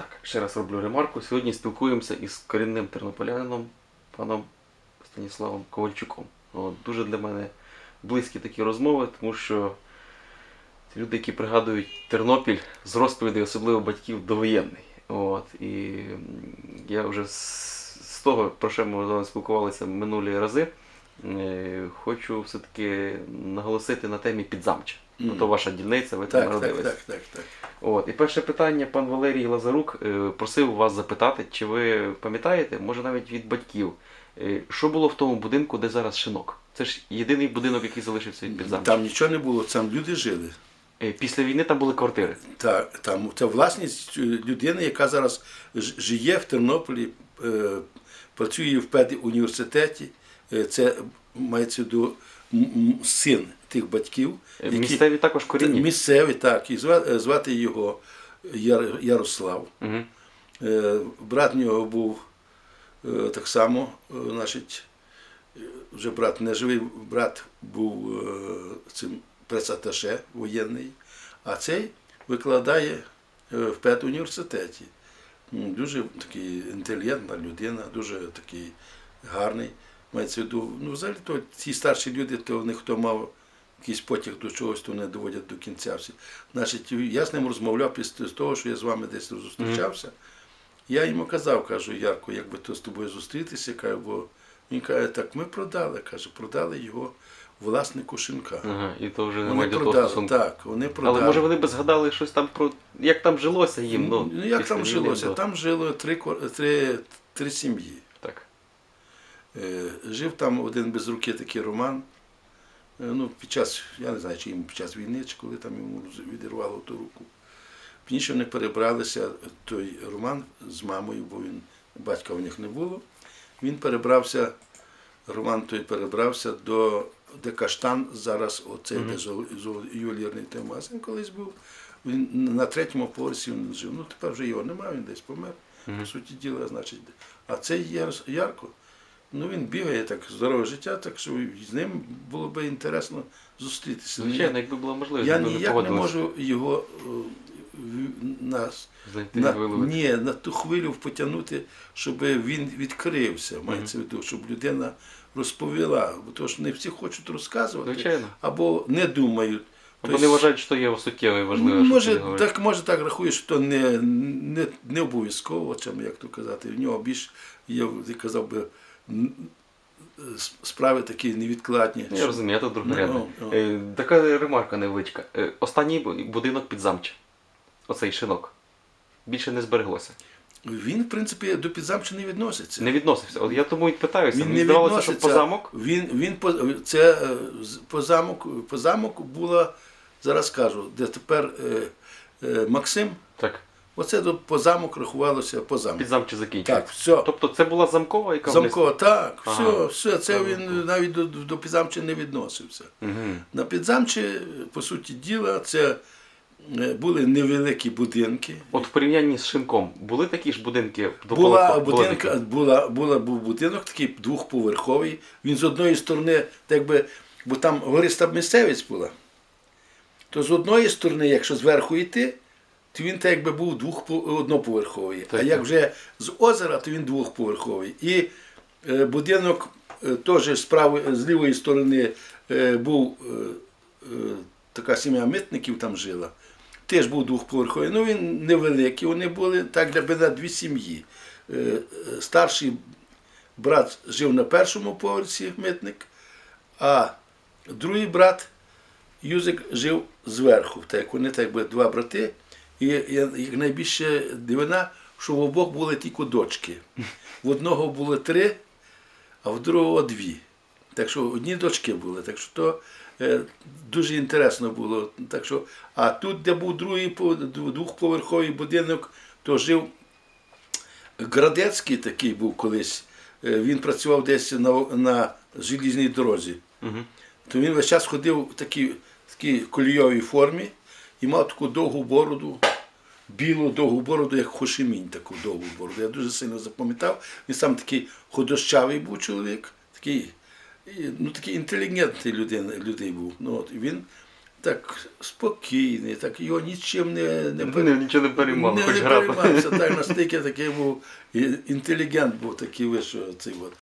Так, ще раз роблю ремарку. Сьогодні спілкуємося із корінним тернополянином, паном Станіславом Ковальчуком. От, дуже для мене близькі такі розмови, тому що люди, які пригадують Тернопіль з розповідей, особливо батьків довоєнний. От, і я вже з, з того, про що ми з вами спілкувалися минулі рази, е, хочу все-таки наголосити на темі підзамча. Ну, то ваша дільниця, ви там Так, так, народились. так, так, так. От, і перше питання, пан Валерій Лазарук е, просив вас запитати, чи ви пам'ятаєте, може навіть від батьків, е, що було в тому будинку, де зараз шинок? Це ж єдиний будинок, який залишився від підзамча. Там нічого не було, там люди жили. Е, Після війни там були квартири. Та, там, це власність людини, яка зараз ж- живе в Тернополі, працює в педуніверситеті. Це мається до син тих батьків. Е, які- Місцеві також корінні. Місцеві, так. І звати його Яр- Ярослав. Угу. Е, Брат нього був е, так само, е, значить, е, вже брат не живий, брат був е, цим пресаташе воєнний, а цей викладає е, в педуніверситеті. Дуже такий інтелігентна людина, дуже такий гарний. Мається в виду, ну, взагалі, то ці старші люди, то в них хто мав якийсь потяг до чогось, то не доводять до кінця всі. Значить, я з ним розмовляв після того, що я з вами десь зустрічався. Я йому казав, кажу, Ярко, як би то з тобою зустрітися, кажу, бо він каже, так ми продали, каже, продали його власнику шинка. Ага, і то вже Вони продали, так, вони продали. Але може вони би згадали щось там про як там жилося їм. Ну, Ну, як там жилося? до- Там жило три, три, три сім'ї. Е, Жив там один без руки такий Роман. Е, Ну, під час, я не знаю, чи йому під час війни, чи коли там йому відірвало ту руку. Пізніше вони перебралися, той Роман з мамою, бо він батька в них не було. Він перебрався, Роман той перебрався до де Каштан, зараз оцей де зо- зо- ювелірний той магазин колись був. Він на третьому поверсі він жив. Ну тепер вже його немає, він десь помер. По суті діла, значить. А цей Яр- Ярко, ну він бігає так здорове життя, так що з ним було би інтересно зустрітися. Звичайно, якби була можливість, Я ніяк не можу його е, в- на, ні, на ту хвилю потягнути, щоб він відкрився. Мається в виду, щоб людина розповіла. Бо то ж не всі хочуть розказувати Звичайно. або не думають. Або не вважають, що є суттєве і важливе. що може, ти так, може так рахуєш, що не, не, не обов'язково, чим, як то казати. В нього більш я казав би, справи такі невідкладні. Я розумію, я тут другорядне. Ну, ну. Е, Така ремарка невеличка. Е, Останній будинок під замча. Оцей шинок. Більше не збереглося. Він, в принципі, до підзамчі не відноситься. Не відносився. От я тому і питаюся. Він Мені не здавалося, що відноситься. по замок. Він, він по, це е, з- по замок, по замок була, зараз скажу, де тепер е, е, Максим, Так, оце до, по замок рахувалося по замку. під замче закінчується. Так, все. Тобто це була замкова, яка Замкова, так, Ага. все, все, це він навіть до, до підзамчі не відносився. Угу. На підзамчі, по суті діла, це е, були невеликі будинки. От в порівнянні з шинком були такі ж будинки довкола Була будинка, була, була, був будинок такий двохповерховий. Він з одної сторони, так би, бо там гориста місцевість була. То з одної сторони, якщо зверху йти, то він так якби був двохпо- одноповерховий. Так, а як вже з озера, то він двохповерховий. І е, будинок е, теж з правої, з лівої сторони е, був е, е, така сім'я митників там жила. Теж був двохповерховий. Ну він невеликий, вони були так для на дві сім'ї. Е, е, Старший брат жив на першому поверсі митник, а другий брат Юзик жив зверху. Так вони так якби два брати. І я- як найбільше дивина, що в обох були тільки дочки. В одного було три, а в другого дві. Так що одні дочки були. Так що то е, дуже інтересно було. Так що, а тут, де був другий по- двохповерховий будинок, то жив Градецький такий був колись. Е, Він працював десь на, на желізній дорозі. Угу. То він весь час ходив в такій, такій кольйовій формі і мав таку довгу бороду, білу довгу бороду, як Хошимінь, таку довгу бороду. Я дуже сильно запам'ятав. Він сам такий ходощавий був чоловік, такий, ну, такий інтелігентний людина, людей був. Ну, от, і він так спокійний, так його нічим не, не, Не, не, нічого не переймало, не, не переймався. Так настільки такий був інтелігент був такий вийшов цей от.